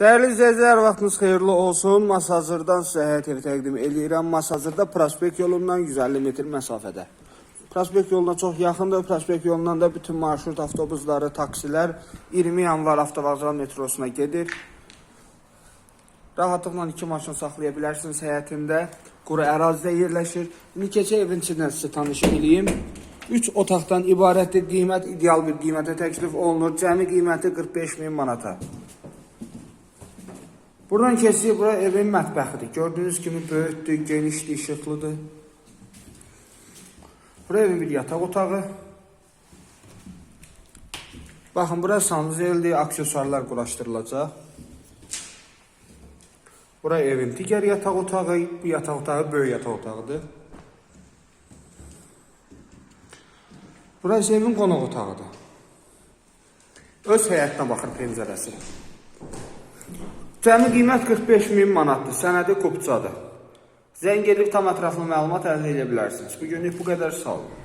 Değerli izleyiciler vaxtınız xeyirli olsun. Masazırdan sizə həyat evi təqdim edirəm. Masazırda Prospekt yolundan 150 metr məsafədə. Prospekt yoluna çox yaxındır. Prospekt yolundan da bütün marşrut avtobusları, taksilər 20 yanvar avtovağzal metrosuna gedir. Rahatlıqla iki maşın saxlaya bilərsiniz həyətində. Quru ərazidə yerləşir. İndi evin içindən sizə tanış edeyim. 3 otaqdan ibarətdir. Qiymət ideal bir qiymətə təklif olunur. Cəmi qiyməti 45 min manata. Buradan keçsək, bura evin mətbəxidir. Gördüyünüz kimi böyükdür, genişdir, işıqlıdır. Bura evin bir yataq otağı. Baxın, bura sanuzeldir, aksesuarlar quraşdırılacaq. Bura evin digər yataq otağı, bu yataq otağı böyük yataq otağıdır. Bura isə evin qonaq otağıdır. Öz həyətinə baxır pəncərəsi. Cəmi qiymət 45 min manatdır. Sənədi kupçadır. Zəng edib tam ətraflı məlumat əldə edə bilərsiniz. Bu günlük bu qədər sağ olun.